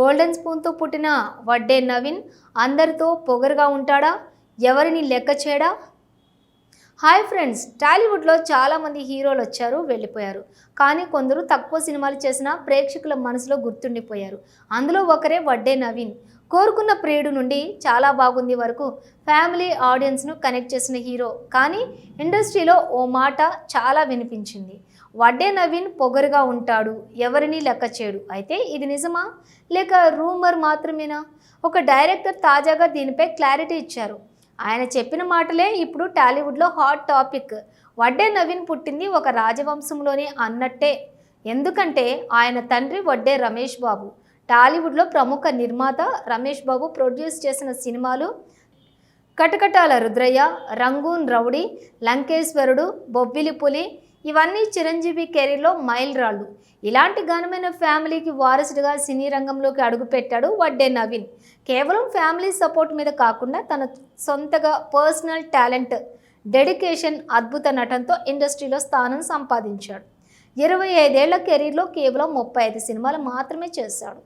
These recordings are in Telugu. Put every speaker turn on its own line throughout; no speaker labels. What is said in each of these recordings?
గోల్డెన్ స్పూన్తో పుట్టిన వడ్డే నవీన్ అందరితో పొగరుగా ఉంటాడా? ఎవరిని లెక్క చేయడా? హాయ్ ఫ్రెండ్స్ టాలీవుడ్లో చాలామంది హీరోలు వచ్చారు వెళ్ళిపోయారు. కానీ కొందరు తక్కువ సినిమాలు చేసినా ప్రేక్షకుల మనసులో గుర్తుండిపోయారు. అందులో ఒకరే వడ్డే నవీన్. కోరుకున్న ప్రియుడు నుండి చాలా బాగుంది వరకు ఫ్యామిలీ ఆడియన్స్ను కనెక్ట్ చేసిన హీరో. కానీ ఇండస్ట్రీలో ఓ మాట చాలా వినిపించింది. వడ్డే నవీన్ పొగరుగా ఉంటాడు ఎవరిని లెక్క చేయడు. అయితే ఇది నిజమా? లేక రూమర్ మాత్రమేనా? ఒక డైరెక్టర్ తాజాగా దీనిపై క్లారిటీ ఇచ్చారు. ఆయన చెప్పిన మాటలే ఇప్పుడు టాలీవుడ్లో హాట్ టాపిక్. వడ్డే నవీన్ పుట్టింది ఒక రాజవంశంలోనే అన్నట్టే. ఎందుకంటే ఆయన తండ్రి వడ్డే రమేష్ బాబు. టాలీవుడ్లో ప్రముఖ నిర్మాత రమేష్ బాబు ప్రొడ్యూస్ చేసిన సినిమాలు కటకటాల రుద్రయ్య రంగూన్ రౌడీ లంకేశ్వరుడు బొబ్బిలి పులి ఇవన్నీ చిరంజీవి కెరీర్లో మైల్ రాళ్ళు ఇలాంటి ఘనమైన ఫ్యామిలీకి వారసుడిగా సినీ రంగంలోకి అడుగుపెట్టాడు వడ్డే నవీన్. కేవలం ఫ్యామిలీ సపోర్ట్ మీద కాకుండా తన సొంతగా పర్సనల్ టాలెంట్ డెడికేషన్ అద్భుత నటనతో ఇండస్ట్రీలో స్థానం సంపాదించాడు. ఇరవై ఐదేళ్ళ కెరీర్లో కేవలం ముప్పై ఐదు సినిమాలు మాత్రమే చేశాడు.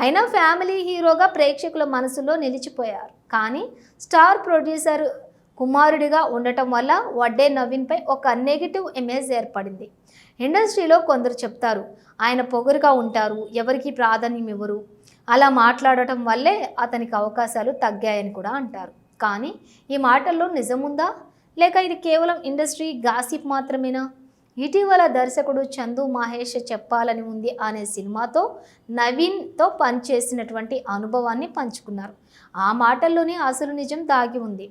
అయినా ఫ్యామిలీ హీరోగా ప్రేక్షకుల మనసులో నిలిచిపోయారు. కానీ స్టార్ ప్రొడ్యూసర్ కుమారుడిగా ఉండటం వల్ల వడ్డే నవీన్పై ఒక నెగిటివ్ ఇమేజ్ ఏర్పడింది. ఇండస్ట్రీలో కొందరు చెప్తారు ఆయన పొగరుగా ఉంటారు ఎవరికి ప్రాధాన్యం ఇవ్వరు. అలా మాట్లాడటం వల్లే అతనికి అవకాశాలు తగ్గాయని కూడా అంటారు. కానీ ఈ మాటల్లో నిజముందా? లేక ఇది కేవలం ఇండస్ట్రీ గాసిప్ మాత్రమేనా? ఇటీవల దర్శకుడు చందు మహేష్ చెప్పాలని ఉంది అనే సినిమాతో నవీన్తో పనిచేసినటువంటి అనుభవాన్ని పంచుకున్నారు. ఆ మాటల్లోనే అసలు నిజం దాగి ఉంది.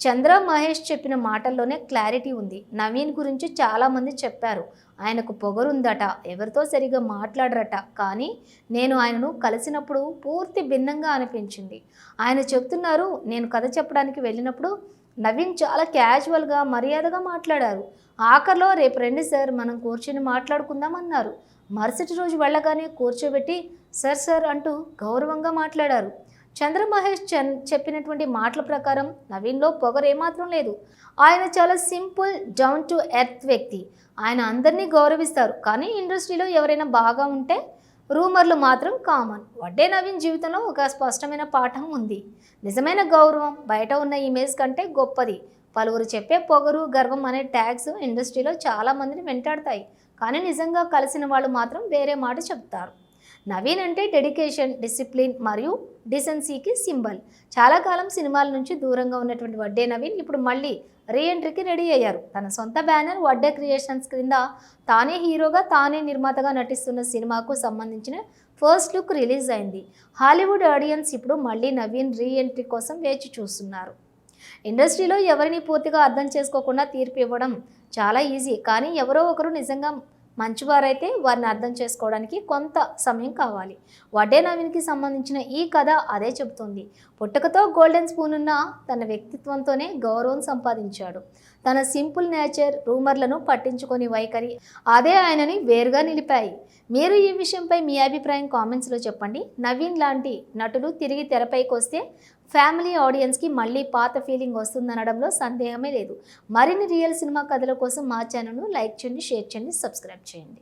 చంద్ర మహేష్ చెప్పిన మాటల్లోనే క్లారిటీ ఉంది. నవీన్ గురించి చాలామంది చెప్పారు. ఆయనకు పొగరుందట ఎవరితో సరిగా మాట్లాడరట. కానీ నేను ఆయనను కలిసినప్పుడు పూర్తి భిన్నంగా అనిపించింది. ఆయన చెప్తున్నారు నేను కథ చెప్పడానికి వెళ్ళినప్పుడు నవీన్ చాలా క్యాజువల్గా మర్యాదగా మాట్లాడారు. ఆఖరిలో రేపు రండి సార్ మనం కూర్చొని మాట్లాడుకుందాం అన్నారు. మరుసటి రోజు వెళ్ళగానే కూర్చోబెట్టి సార్ సార్ అంటూ గౌరవంగా మాట్లాడారు. చంద్రమహేష్ చన్ చెప్పినటువంటి మాటల ప్రకారం నవీన్లో పొగరు ఏమాత్రం లేదు. ఆయన చాలా సింపుల్ డౌన్ టు ఎర్త్ వ్యక్తి. ఆయన అందరినీ గౌరవిస్తారు. కానీ ఇండస్ట్రీలో ఎవరైనా బాగా ఉంటే రూమర్లు మాత్రం కామన్. వడ్డే నవీన్ జీవితంలో ఒక స్పష్టమైన పాఠం ఉంది. నిజమైన గౌరవం బయట ఉన్న ఇమేజ్ కంటే గొప్పది. పలువురు చెప్పే పొగరు గర్వం అనే ట్యాగ్స్ ఇండస్ట్రీలో చాలా మందిని వెంటాడతాయి. కానీ నిజంగా కలిసిన వాళ్ళు మాత్రం వేరే మాట చెప్తారు. నవీన్ అంటే డెడికేషన్ డిసిప్లిన్ మరియు డిసెన్సీకి సింబల్. చాలా కాలం సినిమాల నుంచి దూరంగా ఉన్నటువంటి వడ్డే నవీన్ ఇప్పుడు మళ్ళీ రీఎంట్రీకి రెడీ అయ్యారు. తన సొంత బ్యానర్ వడ్డే క్రియేషన్స్ క్రింద తానే హీరోగా తానే నిర్మాతగా నటిస్తున్న సినిమాకు సంబంధించిన ఫస్ట్ లుక్ రిలీజ్ అయింది. హాలీవుడ్ ఆడియన్స్ ఇప్పుడు మళ్ళీ నవీన్ రీఎంట్రీ కోసం వేచి చూస్తున్నారు. ఇండస్ట్రీలో ఎవరిని పూర్తిగా అర్థం చేసుకోకుండా తీర్పు ఇవ్వడం చాలా ఈజీ. కానీ ఎవరో ఒకరు నిజంగా మంచివారైతే వారిని అర్థం చేసుకోవడానికి కొంత సమయం కావాలి. వడ్డే నవీన్కి సంబంధించిన ఈ కథ అదే చెబుతుంది. పుట్టుకతో గోల్డెన్ స్పూన్ ఉన్న తన వ్యక్తిత్వంతోనే గౌరవం సంపాదించాడు. తన సింపుల్ నేచర్ రూమర్లను పట్టించుకొని వైఖరి అదే ఆయనని వేరుగా నిలిపాయి. మీరు ఈ విషయంపై మీ అభిప్రాయం కామెంట్స్లో చెప్పండి. నవీన్ లాంటి నటులు తిరిగి తెరపైకి వస్తే ఫ్యామిలీ ఆడియన్స్కి మళ్ళీ పాత ఫీలింగ్ వస్తుందనడంలో సందేహమే లేదు. మరిన్ని రియల్ సినిమా కథల కోసం మా ఛానల్ను లైక్ చేయండి షేర్ చేయండి సబ్స్క్రైబ్ చేయండి.